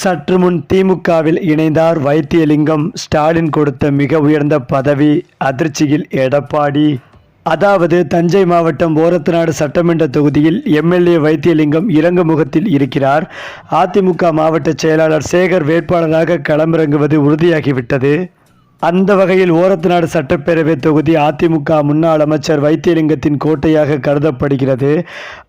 சற்று முன் திமுகவில் இணைந்தார் வைத்தியலிங்கம். ஸ்டாலின் கொடுத்த மிக உயர்ந்த பதவி அதிர்ச்சியில் எடப்பாடி. அதாவது தஞ்சை மாவட்டம் ஓரத்தநாடு சட்டமன்ற தொகுதியில் எம்எல்ஏ வைத்தியலிங்கம் இறங்குமுகத்தில் இருக்கிறார். அதிமுக மாவட்ட செயலாளர் சேகர் வேட்பாளராக களமிறங்குவது உறுதியாகிவிட்டது. அந்த வகையில் ஓரத்துநாடு சட்டப்பேரவை தொகுதி அதிமுக முன்னாள் அமைச்சர் வைத்தியலிங்கத்தின் கோட்டையாக கருதப்படுகிறது.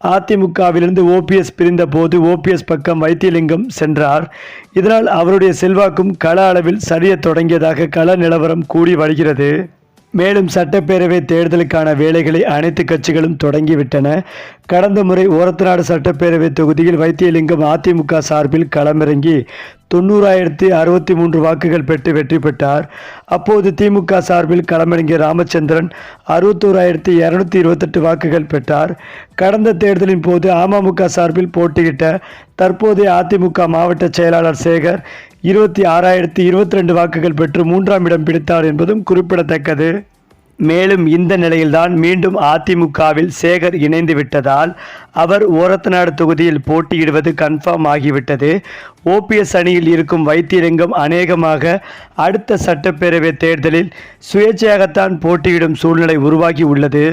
அதிமுகவிலிருந்து ஓபிஎஸ் பிரிந்த போது ஓபிஎஸ் பக்கம் வைத்தியலிங்கம் சென்றார். இதனால் அவருடைய செல்வாக்கும் கள அளவில் சரிய தொடங்கியதாக கள நிலவரம் கூடி வருகிறது. மேலும் சட்டப்பேரவை தேர்தலுக்கான வேலைகளை அனைத்து கட்சிகளும் தொடங்கிவிட்டன. கடந்த முறை ஓரத்தநாடு சட்டப்பேரவை தொகுதியில் வைத்தியலிங்கம் அதிமுக சார்பில் களமிறங்கி தொண்ணூறாயிரத்தி அறுபத்தி மூன்று வாக்குகள் பெற்று வெற்றி பெற்றார். அப்போது திமுக சார்பில் களமிறங்கிய ராமச்சந்திரன் அறுபத்தோராயிரத்தி இரநூத்தி இருபத்தெட்டு வாக்குகள் பெற்றார். கடந்த தேர்தலின் போது அமமுக சார்பில் போட்டியிட்ட தற்போதைய அதிமுக மாவட்ட செயலாளர் சேகர் இருபத்தி ஆறாயிரத்தி இருபத்தி ரெண்டு வாக்குகள் பெற்று மூன்றாம் இடம் பிடித்தார் என்பதும் குறிப்பிடத்தக்கது. மேலும் இந்த நிலையில்தான் மீண்டும் அதிமுகவில் சேகர் இணைந்து விட்டதால் அவர் ஓரத்தநாடு தொகுதியில் போட்டியிடுவது கன்ஃபார்ம் ஆகிவிட்டது. ஓபிஎஸ் அணியில் இருக்கும் வைத்தியலிங்கம் அநேகமாக அடுத்த சட்டப்பேரவை தேர்தலில் சுயேட்சையாகத்தான் போட்டியிடும் சூழ்நிலை உருவாகி உள்ளது.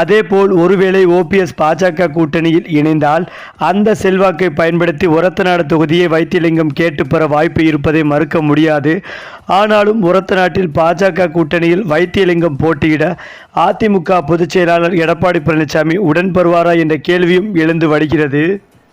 அதேபோல் ஒருவேளை ஓபிஎஸ் பாஜக கூட்டணியில் இணைந்தால் அந்த செல்வாக்கை பயன்படுத்தி ஒரத்தநாடு தொகுதியை வைத்தியலிங்கம் கேட்டு பெற வாய்ப்பு இருப்பதை மறுக்க முடியாது. ஆனாலும் ஒரத்தநாட்டில் பாஜக கூட்டணியில் வைத்தியலிங்கம் போட்டியிட அதிமுக பொதுச் செயலாளர் எடப்பாடி பழனிசாமி உடன் பெறுவாரா என்ற கேள்வியும் எழுந்து வருகிறது.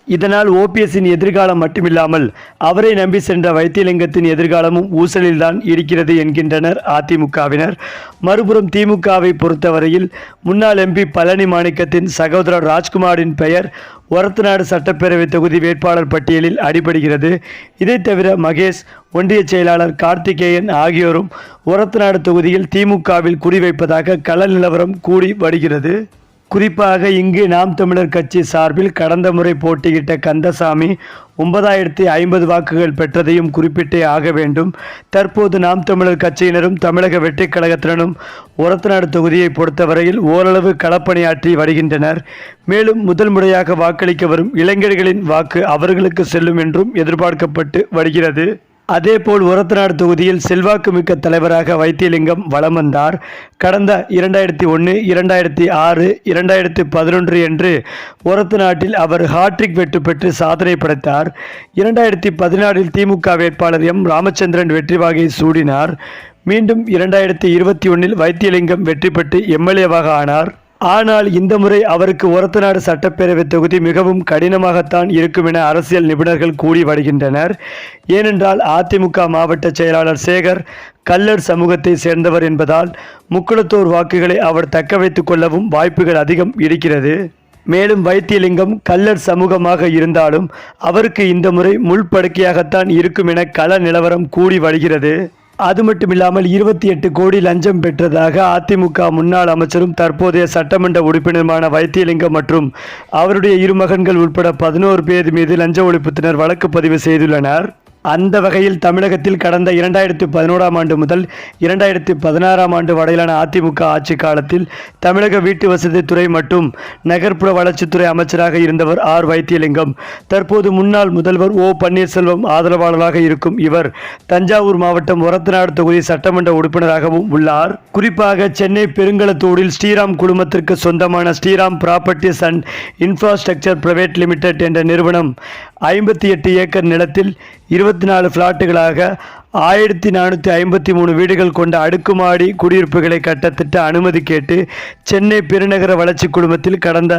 இதனால் ஓபிஎஸ்ஸின் எதிர்காலம் மட்டுமில்லாமல் அவரை நம்பி சென்ற வைத்தியலிங்கத்தின் எதிர்காலமும் ஊசலில்தான் இருக்கிறது என்கின்றனர் அதிமுகவினர். மறுபுறம் திமுகவை பொறுத்தவரையில் முன்னாள் எம்பி பழனி மாணிக்கத்தின் சகோதரர் ராஜ்குமாரின் பெயர் ஒரத்தநாடு சட்டப்பேரவை தொகுதி வேட்பாளர் பட்டியலில் அடிபடுகிறது. இதைத் தவிர மகேஷ் ஒன்றிய செயலாளர் கார்த்திகேயன் ஆகியோரும் ஒரத்தநாடு தொகுதியில் திமுகவில் குறிவைப்பதாக கள நிலவரம் கூடி வருகிறது. குறிப்பாக இங்கு நாம் தமிழர் கட்சி சார்பில் கடந்த முறை போட்டியிட்ட கந்தசாமி ஒன்பதாயிரத்தி ஐம்பது வாக்குகள் பெற்றதையும் குறிப்பிட்டே ஆக வேண்டும். தற்போது நாம் தமிழர் கட்சியினரும் தமிழக வெற்றிக் கழகத்தினரும் ஒரத்தநாடு தொகுதியை பொறுத்தவரையில் ஓரளவு களப்பணியாற்றி வருகின்றனர். மேலும் முதல் முறையாக வாக்களிக்க வரும் இளைஞர்களின் வாக்கு அவர்களுக்கு செல்லும் என்றும் எதிர்பார்க்கப்பட்டு வருகிறது. அதேபோல் உரத்தநாடு தொகுதியில் செல்வாக்குமிக்க தலைவராக வைத்தியலிங்கம் வலம் வந்தார். கடந்த இரண்டாயிரத்தி ஒன்று இரண்டாயிரத்தி ஆறு இரண்டாயிரத்தி பதினொன்று என்று ஒரத்து நாட்டில் அவர் ஹாட்ரிக் வெற்றி பெற்று சாதனை படைத்தார். இரண்டாயிரத்தி பதினாறில் திமுக வேட்பாளர் எம். ராமச்சந்திரன் வெற்றி வாகை சூடினார். மீண்டும் இரண்டாயிரத்தி இருபத்தி ஒன்றில் வைத்தியலிங்கம் வெற்றி பெற்று எம்எல்ஏவாக ஆனார். ஆனால் இந்த முறை அவருக்கு ஒரத்தநாடு சட்டப்பேரவை தொகுதி மிகவும் கடினமாகத்தான் இருக்கும் என அரசியல் நிபுணர்கள் கூறி வருகின்றனர். ஏனென்றால் அதிமுக மாவட்ட செயலாளர் சேகர் கல்லர் சமூகத்தை சேர்ந்தவர் என்பதால் முக்குளத்தோர் வாக்குகளை அவர் தக்க வைத்துக் கொள்ளவும் வாய்ப்புகள் அதிகம் இருக்கிறது. மேலும் வைத்தியலிங்கம் கல்லர் சமூகமாக இருந்தாலும் அவருக்கு இந்த முறை முள்படுக்கையாகத்தான் இருக்கும் என கள நிலவரம் கூடி வருகிறது. அது மட்டுமில்லாமல் இருபத்தி எட்டு கோடி லஞ்சம் பெற்றதாக அதிமுக முன்னாள் அமைச்சரும் தற்போதைய சட்டமன்ற உறுப்பினருமான வைத்தியலிங்கம் மற்றும் அவருடைய இரு மகன்கள் உட்பட பதினோரு பேர் மீது லஞ்ச ஒழிப்புத்தினர் வழக்கு பதிவு செய்துள்ளனர். அந்த வகையில் தமிழகத்தில் கடந்த இரண்டாயிரத்தி பதினோராம் ஆண்டு முதல் இரண்டாயிரத்தி பதினாறாம் ஆண்டு வரையிலான அதிமுக ஆட்சி காலத்தில் தமிழக வீட்டு வசதித்துறை மற்றும் நகர்ப்புற வளர்ச்சித்துறை அமைச்சராக இருந்தவர் ஆர் வைத்தியலிங்கம். தற்போது முன்னாள் முதல்வர் ஓ பன்னீர்செல்வம் ஆதரவாளராக இருக்கும் இவர் தஞ்சாவூர் மாவட்டம் ஒரத்தநாடு தொகுதி சட்டமன்ற உறுப்பினராகவும் உள்ளார். குறிப்பாக சென்னை பெருங்களத்தூரில் ஸ்ரீராம் குழுமத்திற்கு சொந்தமான Sriram properties and infrastructure private limited என்ற நிறுவனம் ஐம்பத்தி எட்டு ஏக்கர் நிலத்தில் இருபத்தி நாலு ஃப்ளாட்டுகளாக ஆயிரத்தி நானூற்றி ஐம்பத்தி மூணு வீடுகள் கொண்ட அடுக்குமாடி குடியிருப்புகளை கட்டத்திட்ட அனுமதி கேட்டு சென்னை பெருநகர வளர்ச்சி குழுமத்தில் கடந்த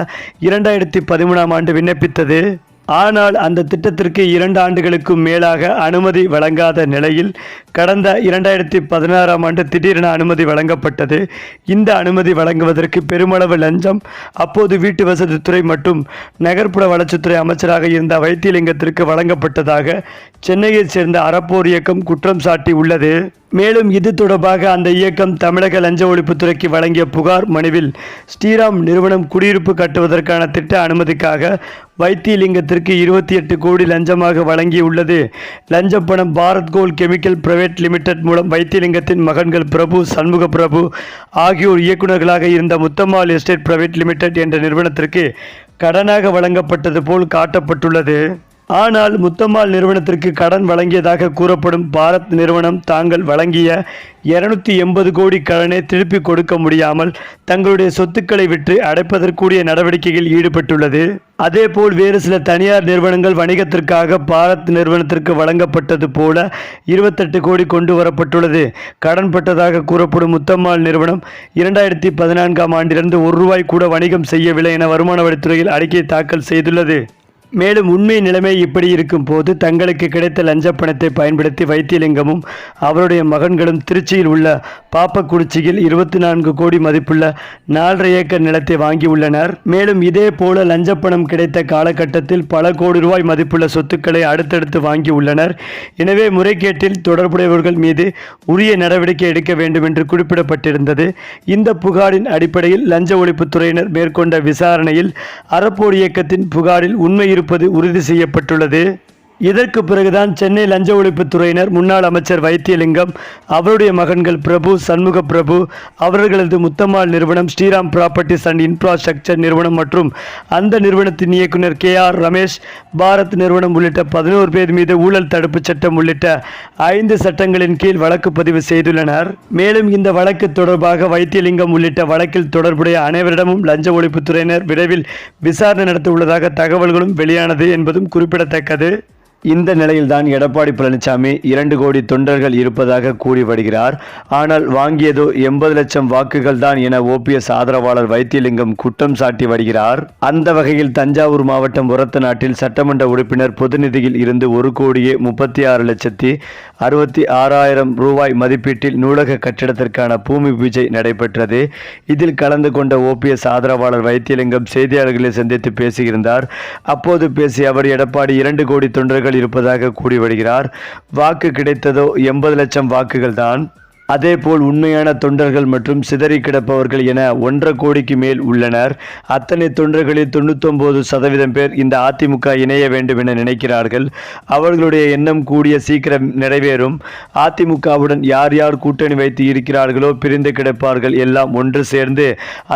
இரண்டாயிரத்தி பதிமூணாம் ஆண்டு விண்ணப்பித்தது. ஆனால் அந்த திட்டத்திற்கு இரண்டு ஆண்டுகளுக்கும் மேலாக அனுமதி வழங்காத நிலையில் கடந்த இரண்டாயிரத்தி பதினாறாம் ஆண்டு திடீரென அனுமதி வழங்கப்பட்டது. இந்த அனுமதி வழங்குவதற்கு பெருமளவு லஞ்சம் அப்போது வீட்டு வசதித்துறை மற்றும் நகர்ப்புற வளர்ச்சித்துறை அமைச்சராக இருந்த வைத்தியலிங்கத்திற்கு வழங்கப்பட்டதாக சென்னையைச் சேர்ந்த அறப்போர் இயக்கம் குற்றம் சாட்டி உள்ளது. மேலும் இது தொடர்பாக அந்த இயக்கம் தமிழக லஞ்ச ஒழிப்புத்துறைக்கு வழங்கிய புகார் மனுவில் ஸ்ரீராம் நிறுவனம் குடியிருப்பு கட்டுவதற்கான திட்ட அனுமதிக்காக வைத்தியலிங்கத்திற்கு இருபத்தி எட்டு கோடி லஞ்சமாக வழங்கியுள்ளது லஞ்ச பணம் Bharat coal chemical private limited மூலம் வைத்தியலிங்கத்தின் மகன்கள் பிரபு சண்முக பிரபு ஆகியோர் இயக்குநர்களாக இருந்த முத்தம்மாள் எஸ்டேட் பிரைவேட் லிமிடெட் என்ற நிறுவனத்திற்கு கடனாக வழங்கப்பட்டது போல் காட்டப்பட்டுள்ளது. ஆனால் முத்தம்மாள் நிறுவனத்திற்கு கடன் வழங்கியதாக கூறப்படும் பாரத் நிறுவனம் தாங்கள் வழங்கிய இருநூத்தி எண்பது கோடி கடனை திருப்பி கொடுக்க முடியாமல் தங்களுடைய சொத்துக்களை விற்று அடைப்பதற்குரிய நடவடிக்கையில் ஈடுபட்டுள்ளது. அதேபோல் வேறு சில தனியார் நிறுவனங்கள் வணிகத்திற்காக பாரத் நிறுவனத்திற்கு வழங்கப்பட்டது போல இருபத்தெட்டு கோடி கொண்டு வரப்பட்டுள்ளது. கடன் பட்டதாக கூறப்படும் முத்தம்மாள் நிறுவனம் இரண்டாயிரத்தி பதினான்காம் ஆண்டிலிருந்து ஒரு ரூபாய் கூட வணிகம் செய்யவில்லை என வருமான வரித்துறையில் அறிக்கை தாக்கல் செய்துள்ளது. மேலும் உண்மை நிலைமை இப்படி இருக்கும் போது தங்களுக்கு கிடைத்த லஞ்ச பணத்தை பயன்படுத்தி வைத்தியலிங்கமும் அவருடைய மகன்களும் திருச்சியில் உள்ள பாப்பக்குறிச்சியில் இருபத்தி நான்கு கோடி மதிப்புள்ள நாலரை ஏக்கர் நிலத்தை வாங்கியுள்ளனர் மேலும் இதே போல லஞ்ச பணம் கிடைத்த காலகட்டத்தில் பல கோடி ரூபாய் மதிப்புள்ள சொத்துக்களை அடுத்தடுத்து வாங்கியுள்ளனர் எனவே முறைகேட்டில் தொடர்புடையவர்கள் மீது உரிய நடவடிக்கை எடுக்க வேண்டும் என்று குறிப்பிடப்பட்டிருந்தது. இந்த புகாரின் அடிப்படையில் லஞ்ச ஒழிப்புத்துறையினர் மேற்கொண்ட விசாரணையில் அறப்போர் இயக்கத்தின் புகாரில் உண்மை இருப்பது உறுதி செய்யப்பட்டுள்ளது. இதற்கு பிறகுதான் சென்னை லஞ்ச ஒழிப்புத்துறையினர் முன்னாள் அமைச்சர் வைத்தியலிங்கம் அவருடைய மகன்கள் பிரபு சண்முக பிரபு அவர்களது முத்தம்மாள் நிறுவனம் ஸ்ரீராம் ப்ராப்பர்ட்டிஸ் அண்ட் இன்ஃப்ராஸ்ட்ரக்சர் நிறுவனம் மற்றும் அந்த நிறுவனத்தின் இயக்குனர் கே ஆர் ரமேஷ் பாரத் நிறுவனம் உள்ளிட்ட பதினோரு பேர் மீது ஊழல் தடுப்புச் சட்டம் உள்ளிட்ட ஐந்து சட்டங்களின் கீழ் வழக்கு பதிவு செய்துள்ளனர். மேலும் இந்த வழக்கு தொடர்பாக வைத்தியலிங்கம் உள்ளிட்ட வழக்கில் தொடர்புடைய அனைவரிடமும் லஞ்ச ஒழிப்புத்துறையினர் விரைவில் விசாரணை நடத்த உள்ளதாக தகவல்களும் வெளியானது என்பதும் குறிப்பிடத்தக்கது. இந்த நிலையில்தான் எடப்பாடி பழனிசாமி இரண்டு கோடி தொண்டர்கள் இருப்பதாக கூறி வருகிறார் ஆனால் வாங்கியதோ எண்பது லட்சம் வாக்குகள் தான் என ஓபிஎஸ் ஆதரவாளர் வைத்தியலிங்கம் குற்றம் சாட்டி வருகிறார். அந்த வகையில் தஞ்சாவூர் மாவட்டம் உரத்த நாட்டில் சட்டமன்ற உறுப்பினர் பொதுநிதியில் இருந்து ஒரு கோடியே முப்பத்தி ஆறு லட்சத்தி அறுபத்தி ஆறாயிரம் ரூபாய் மதிப்பீட்டில் நூலக கட்டிடத்திற்கான பூமி பூஜை நடைபெற்றது. இதில் கலந்து கொண்ட ஓபிஎஸ் ஆதரவாளர் வைத்தியலிங்கம் செய்தியாளர்களை சந்தித்து பேசியிருந்தார் அப்போது பேசிய அவர் எடப்பாடி இரண்டு கோடி தொண்டர்கள் இருப்பதாக கூறி வருகிறார். வாக்கு கிடைத்ததோ எண்பது லட்சம் வாக்குகள் தான். அதேபோல் உண்மையான தொண்டர்கள் மற்றும் சிதறி கிடப்பவர்கள் என ஒன்றரை கோடிக்கு மேல் உள்ளனர். அத்தனை தொண்டர்களில் தொண்ணூத்தொன்பது சதவீதம் பேர் இந்த அதிமுக இணைய வேண்டும் என நினைக்கிறார்கள். அவர்களுடைய எண்ணம் கூடிய சீக்கிரம் நிறைவேறும். அதிமுகவுடன் யார் யார் கூட்டணி வைத்து இருக்கிறார்களோ பிரிந்து கிடப்பார்கள் எல்லாம் ஒன்று சேர்ந்து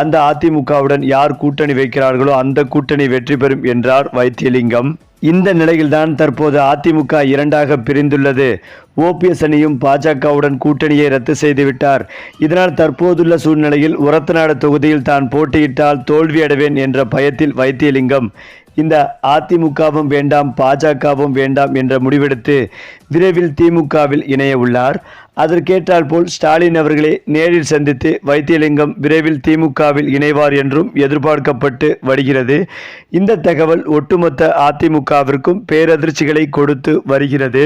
அந்த அதிமுகவுடன் யார் கூட்டணி வைக்கிறார்களோ அந்த கூட்டணி வெற்றி பெறும் என்றார் வைத்தியலிங்கம். இந்த நிலையில்தான் தற்போது அதிமுக இரண்டாக பிரிந்துள்ளது. ஓபிஎஸ் அணியும் பாஜகவுடன் கூட்டணியை ரத்து செய்துவிட்டார். இதனால் தற்போதுள்ள சூழ்நிலையில் உரத்தநாடு தொகுதியில் தான் போட்டியிட்டால் தோல்வியடைவேன் என்ற பயத்தில் வைத்தியலிங்கம். இந்த அதிமுகவும் வேண்டாம் பாஜகவும் வேண்டாம் என்ற முடிவெடுத்து விரைவில் திமுகவில் இணைய உள்ளார். அதற்கேற்றால் போல் ஸ்டாலின் அவர்களை நேரில் சந்தித்து வைத்தியலிங்கம் விரைவில் திமுகவில் இணைவார் என்றும் எதிர்பார்க்கப்பட்டு வருகிறது. இந்த தகவல் ஒட்டுமொத்த அதிமுகவிற்கும் பேரதிர்ச்சிகளை கொடுத்து வருகிறது.